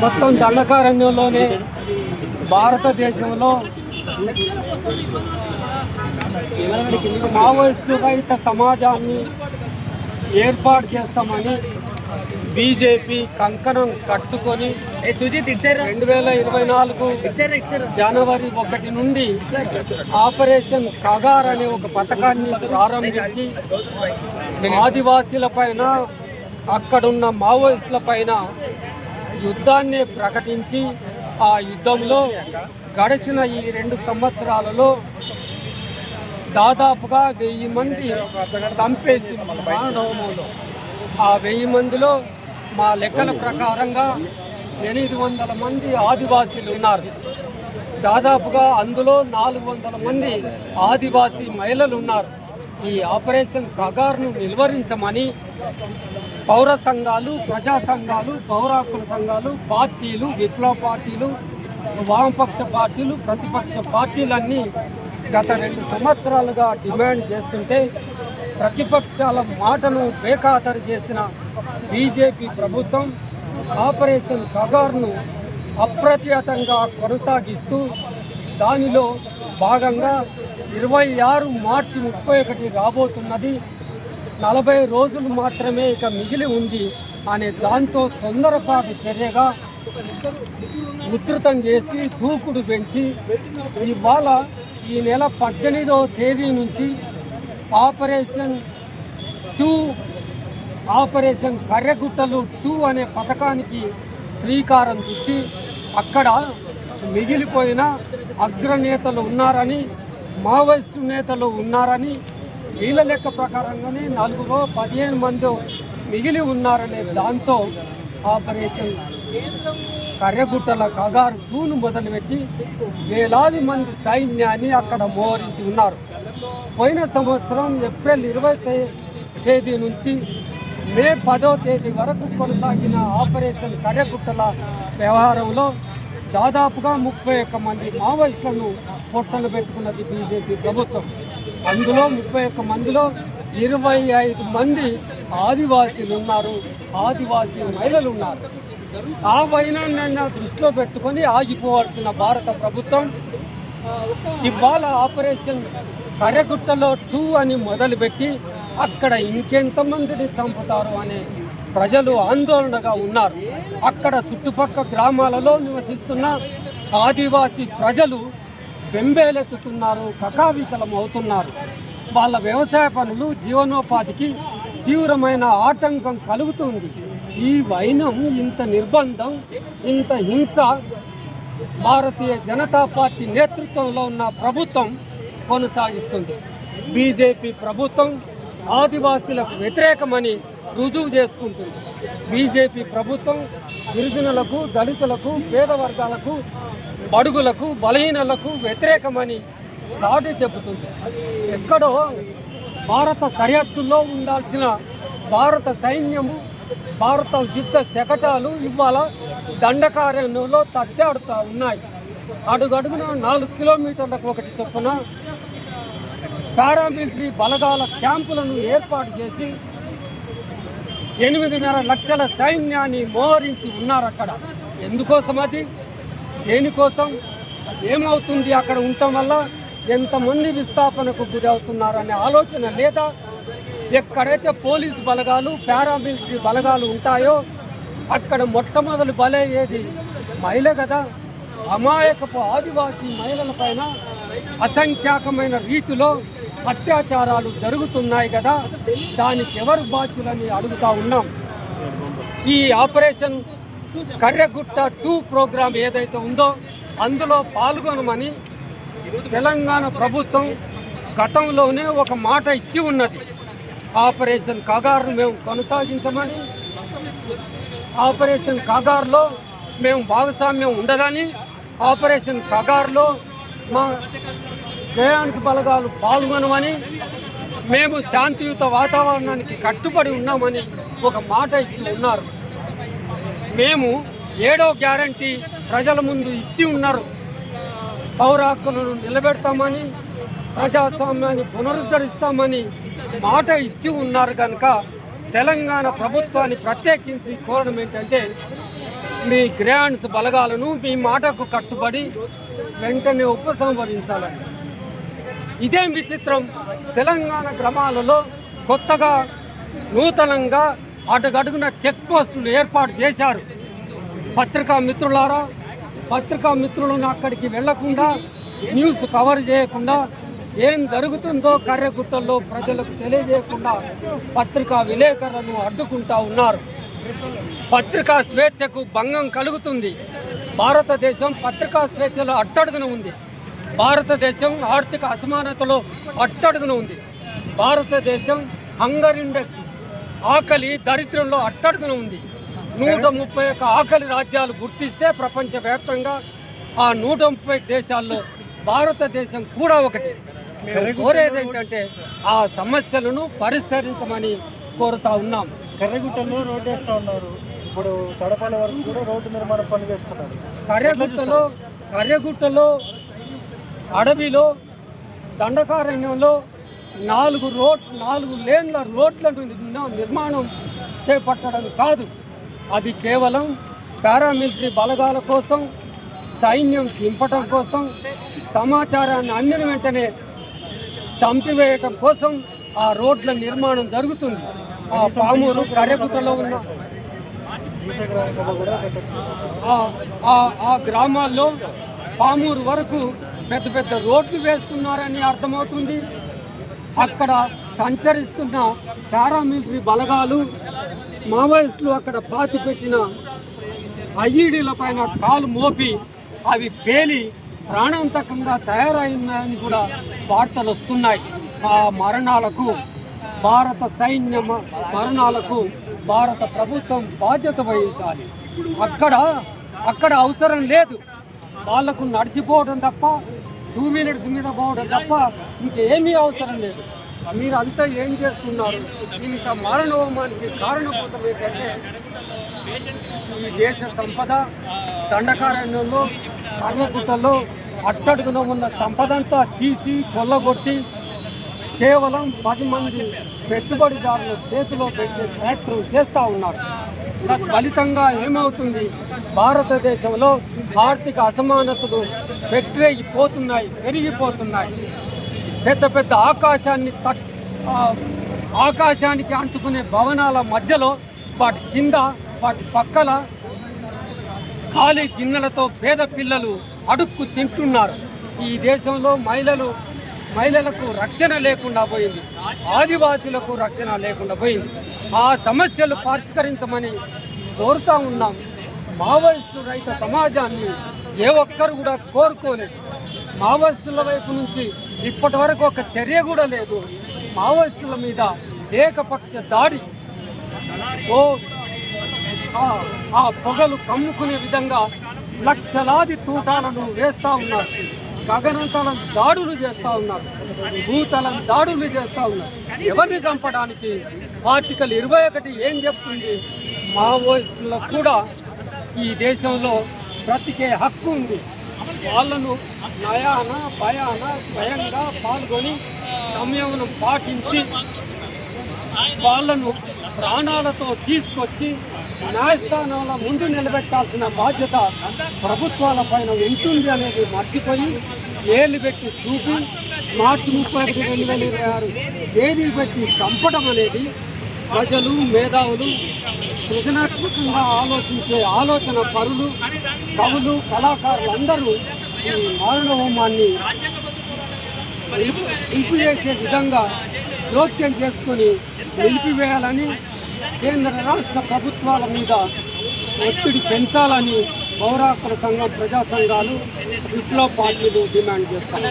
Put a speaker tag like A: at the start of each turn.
A: మొత్తం దండకారణ్యంలోనే భారతదేశంలో మావోయిస్టు రహిత సమాజాన్ని ఏర్పాటు చేస్తామని బీజేపీ కంకణం కట్టుకొని రెండు వేల ఇరవై నాలుగు జనవరి ఒకటి నుండి ఆపరేషన్ కగార్ అనే ఒక పథకాన్ని ప్రారంభించి ఆదివాసీల పైన అక్కడున్న మావోయిస్టుల పైన యుద్ధాన్ని ప్రకటించి ఆ యుద్ధంలో గడిచిన ఈ రెండు సంవత్సరాలలో దాదాపుగా వెయ్యి మంది చంపేసి మానవములో. ఆ వెయ్యి మందిలో మా లెక్కల ప్రకారంగా ఎనిమిది వందల మంది ఆదివాసీలు ఉన్నారు. దాదాపుగా అందులో నాలుగు వందల మంది ఆదివాసీ మహిళలు ఉన్నారు. ఈ ఆపరేషన్ కగార్ను నిలువరించమని పౌర సంఘాలు ప్రజా సంఘాలు పౌరాకుల సంఘాలు పార్టీలు విప్లవ పార్టీలు వామపక్ష పార్టీలు ప్రతిపక్ష పార్టీలన్నీ గత రెండు సంవత్సరాలుగా డిమాండ్ చేస్తుంటే ప్రతిపక్షాల మాటను బేఖాతరు చేసిన బీజేపీ ప్రభుత్వం ఆపరేషన్ కగార్ను అప్రతిహతంగా కొనసాగిస్తూ దానిలో భాగంగా ఇరవై ఆరు మార్చి ముప్పై ఒకటి రాబోతున్నది. నలభై రోజులు మాత్రమే ఇక మిగిలి ఉంది అనే దాంతో తొందరపాటు చర్యగా ఉధృతం చేసి దూకుడు పెంచి ఇవాళ ఈ నెల పద్దెనిమిదవ తేదీ నుంచి ఆపరేషన్ టూ ఆపరేషన్ కర్రెగుట్టలు టూ అనే పథకానికి శ్రీకారం చుట్టి అక్కడ మిగిలిపోయిన అగ్రనేతలు ఉన్నారని మావోయిస్టు నేతలు ఉన్నారని వీళ్ళ లెక్క ప్రకారంగానే నలుగురు పదిహేను మంది మిగిలి ఉన్నారనే దాంతో ఆపరేషన్ కర్రగుట్టల కగారు టూను మొదలుపెట్టి వేలాది మంది సైన్యాన్ని అక్కడ మోహరించి ఉన్నారు. పోయిన సంవత్సరం ఏప్రిల్ ఇరవై తేదీ నుంచి మే పదో తేదీ వరకు కొనసాగిన ఆపరేషన్ కర్రగుట్టల వ్యవహారంలో దాదాపుగా ముప్పై ఒక్క మంది మావోయిస్టులను పొట్టలు పెట్టుకున్నది బీజేపీ ప్రభుత్వం. అందులో ముప్పై ఒక్క మందిలో ఇరవై ఐదు మంది ఆదివాసీలు ఉన్నారు. ఆదివాసీ మహిళలు ఉన్నారు. ఆ వైనాన్ని దృష్టిలో పెట్టుకొని ఆగిపోవాల్సిన భారత ప్రభుత్వం ఇవాళ ఆపరేషన్ కర్రగుట్టలో టూ అని మొదలుపెట్టి అక్కడ ఇంకెంతమందిని చంపుతారు అనే ప్రజలు ఆందోళనగా ఉన్నారు. అక్కడ చుట్టుపక్కల గ్రామాలలో నివసిస్తున్న ఆదివాసీ ప్రజలు బెంబేలెత్తుతున్నారు కకావికలం అవుతున్నారు. వాళ్ళ వ్యవసాయ పనులు జీవనోపాధికి తీవ్రమైన ఆటంకం కలుగుతుంది. ఈ వైనం ఇంత నిర్బంధం ఇంత హింస భారతీయ జనతా పార్టీ నేతృత్వంలో ఉన్న ప్రభుత్వం కొనసాగిస్తుంది. బీజేపీ ప్రభుత్వం ఆదివాసీలకు వ్యతిరేకమని రుజువు చేసుకుంటుంది. బీజేపీ ప్రభుత్వం గిరిజనులకు దళితులకు పేద వర్గాలకు బడుగులకు బలహీనలకు వ్యతిరేకమని దాటి చెబుతుంది. ఎక్కడో భారత సరిహద్దుల్లో ఉండాల్సిన భారత సైన్యము భారత యుద్ధ శకటాలు ఇవాళ దండకారణ్యంలో తచ్చాడుతూ ఉన్నాయి. అడుగడుగున నాలుగు కిలోమీటర్లకు ఒకటి చొప్పున పారామిలిటరీ బలగాల క్యాంపులను ఏర్పాటు చేసి ఎనిమిదిన్నర లక్షల సైన్యాన్ని మోహరించి ఉన్నారు అక్కడ ఎందుకోసం అది? దేనికోసం? ఏమవుతుంది అక్కడ ఉండటం వల్ల ఎంతమంది విస్థాపనకు గురవుతున్నారనే ఆలోచన లేదా? ఎక్కడైతే పోలీస్ బలగాలు పారామిలిటరీ బలగాలు ఉంటాయో అక్కడ మొట్టమొదటి బలయ్యేది మహిళ కదా. అమాయకపు ఆదివాసీ మహిళల పైన అసంఖ్యాకమైన రీతిలో అత్యాచారాలు జరుగుతున్నాయి కదా దానికి ఎవరు బాధ్యులని అడుగుతా ఉన్నాం. ఈ ఆపరేషన్ కర్రెగుట్ట టూ ప్రోగ్రాం ఏదైతే ఉందో అందులో పాల్గొనమని తెలంగాణ ప్రభుత్వం గతంలోనే ఒక మాట ఇచ్చి ఉన్నది. ఆపరేషన్ కగారును మేము కొనసాగించమని ఆపరేషన్ కగారులో మేము భాగస్వామ్యం ఉండదని ఆపరేషన్ కగారులో మా జయానికి బలగాలు పాల్గొనమని మేము శాంతియుత వాతావరణానికి కట్టుబడి ఉన్నామని ఒక మాట ఇచ్చి ఉన్నారు. మేము ఏడో గ్యారంటీ ప్రజల ముందు ఇచ్చి ఉన్నారు. పౌర హక్కులను నిలబెడతామని ప్రజాస్వామ్యాన్ని పునరుద్ధరిస్తామని మాట ఇచ్చి ఉన్నారు కనుక తెలంగాణ ప్రభుత్వాన్ని ప్రత్యేకించి కోరడం ఏంటంటే మీ గ్రాండ్స్ బలగాలను మీ మాటకు కట్టుబడి వెంటనే ఉపసంహరించాలని. ఇదేం విచిత్రం తెలంగాణ గ్రామాలలో కొత్తగా నూతనంగా అడుగడుగున చెక్ పోస్టులు ఏర్పాటు చేశారు. పత్రికా మిత్రులారా పత్రికా మిత్రులను అక్కడికి వెళ్ళకుండా న్యూస్ కవర్ చేయకుండా ఏం జరుగుతుందో కర్రెగుట్టల్లో ప్రజలకు తెలియజేయకుండా పత్రికా విలేకరులను అడ్డుకుంటా ఉన్నారు. పత్రికా స్వేచ్ఛకు భంగం కలుగుతుంది. భారతదేశం పత్రికా స్వేచ్ఛలో అట్టడుగున ఉంది. భారతదేశం ఆర్థిక అసమానతలో అట్టడుగున ఉంది. భారతదేశం హంగర్ ఇండెక్స్ ఆకలి దరిద్రంలో అట్టడుగున ఉంది. నూట ముప్పై ఒక్క ఆకలి రాజ్యాలు గుర్తిస్తే ప్రపంచవ్యాప్తంగా ఆ నూట ముప్పై దేశాల్లో భారతదేశం కూడా ఒకటి. మేము కోరేది ఏంటంటే ఆ సమస్యలను పరిష్కరించమని కోరుతా ఉన్నాం.
B: కర్రగుట్టలో రోడ్డు వేస్తా ఉన్నారు. ఇప్పుడు తడపాల వరకు కూడా రోడ్డు నిర్మాణ పనులు చేస్తున్నారు.
A: కర్యగుట్టలో కర్యగుట్టలో అడవిలో దండకారణ్యంలో నాలుగు రోడ్ నాలుగు లేన్ల రోడ్లను నిర్మాణం చేపట్టడం కాదు. అది కేవలం పారామిలిటరీ బలగాల కోసం సైన్యం దింపటం కోసం సమాచారాన్ని అందిన వెంటనే చంపివేయటం కోసం ఆ రోడ్ల నిర్మాణం జరుగుతుంది. ఆ పామూరు కర్యగుట్టలో ఉన్న ఆ గ్రామాల్లో పామూరు వరకు పెద్ద పెద్ద రోడ్లు వేస్తున్నారని అర్థమవుతుంది. అక్కడ సంచరిస్తున్న పారామిలిటరీ బలగాలు మావోయిస్టులు అక్కడ పాతి పెట్టిన ఐఈడీల పైన కాలు మోపి అవి పేలి ప్రాణాంతకంగా తయారైనాయని కూడా వార్తలు వస్తున్నాయి. ఆ మరణాలకు భారత సైన్య మరణాలకు భారత ప్రభుత్వం బాధ్యత వహించాలి. అక్కడ అక్కడ అవసరం లేదు. వాళ్ళకు నడిచిపోవడం తప్ప టూ మినిట్స్ మీద పోవడం తప్ప ఇంకేమీ అవసరం లేదు. మీరంతా ఏం చేస్తున్నారు? ఇంత మరణోమానికి కారణభూతం ఏంటంటే ఈ దేశ సంపద దండకారణ్యంలో కర్ణగుట్టలో అట్టడుగున ఉన్న సంపదంతా తీసి కొల్లగొట్టి కేవలం పది మంది పెట్టుబడిదారుల చేతిలో పెట్టే ప్రయత్నం చేస్తూ ఉన్నారు. ఫలితంగా ఏమవుతుంది? భారతదేశంలో ఆర్థిక అసమానతలు పెట్టేగిపోతున్నాయి పెరిగిపోతున్నాయి. పెద్ద పెద్ద ఆకాశాన్ని తట్ ఆకాశానికి అంటుకునే భవనాల మధ్యలో వాటి కింద వాటి పక్కల ఖాళీ గిన్నెలతో పేద పిల్లలు అడుక్కు తింటున్నారు. ఈ దేశంలో మహిళలు మహిళలకు రక్షణ లేకుండా పోయింది. ఆదివాసులకు రక్షణ లేకుండా పోయింది. ఆ సమస్యలు పరిష్కరించమని కోరుతా ఉన్నాం. మావోయిస్టు రైతు సమాజాన్ని ఏ ఒక్కరు కూడా కోరుకోలేదు. మావోయిస్టుల వైపు నుంచి ఇప్పటి వరకు ఒక చర్య కూడా లేదు. మావోయిస్టుల మీద ఏకపక్ష దాడి. ఓ ఆ- ఆ పొగలు కమ్ముకునే విధంగా లక్షలాది తూటాలను వేస్తా ఉన్నారు. గగనంతలం దాడులు చేస్తూ ఉన్నారు. భూతలం దాడులు చేస్తూ ఉన్నారు. ఎవరిని చంపడానికి ఆర్టికల్ ఇరవై ఒకటి ఏం చెప్తుంది? మావోయిస్టులకు కూడా ఈ దేశంలో బ్రతికే హక్కు ఉంది. వాళ్ళను నయాన భయాన స్వయంగా పాల్గొని సంయమనం పాటించి వాళ్ళను ప్రాణాలతో తీసుకొచ్చి న్యాయస్థానాల ముందు నిలబెట్టాల్సిన బాధ్యత ప్రభుత్వాల పైన ఉంటుంది అనేది మర్చిపోయి ఏళ్ళు పెట్టి చూపి మార్చి ముప్పై ఒకటి రెండు వేల ఇరవై ఆరు తేదీ పెట్టి చంపడం అనేది ప్రజలు మేధావులు సృజనాత్మకంగా ఆలోచించే ఆలోచన పరులు కవులు కళాకారులు అందరూ ఈ మారణ హోమాన్ని నిలుపు చేసే విధంగా జోక్యం చేసుకొని నిలిపివేయాలని కేంద్ర రాష్ట్ర ప్రభుత్వాల మీద ఒత్తిడి పెంచాలని పౌరాకుల సంఘం ప్రజా సంఘాలు విప్లవ పార్టీలు డిమాండ్ చేస్తారు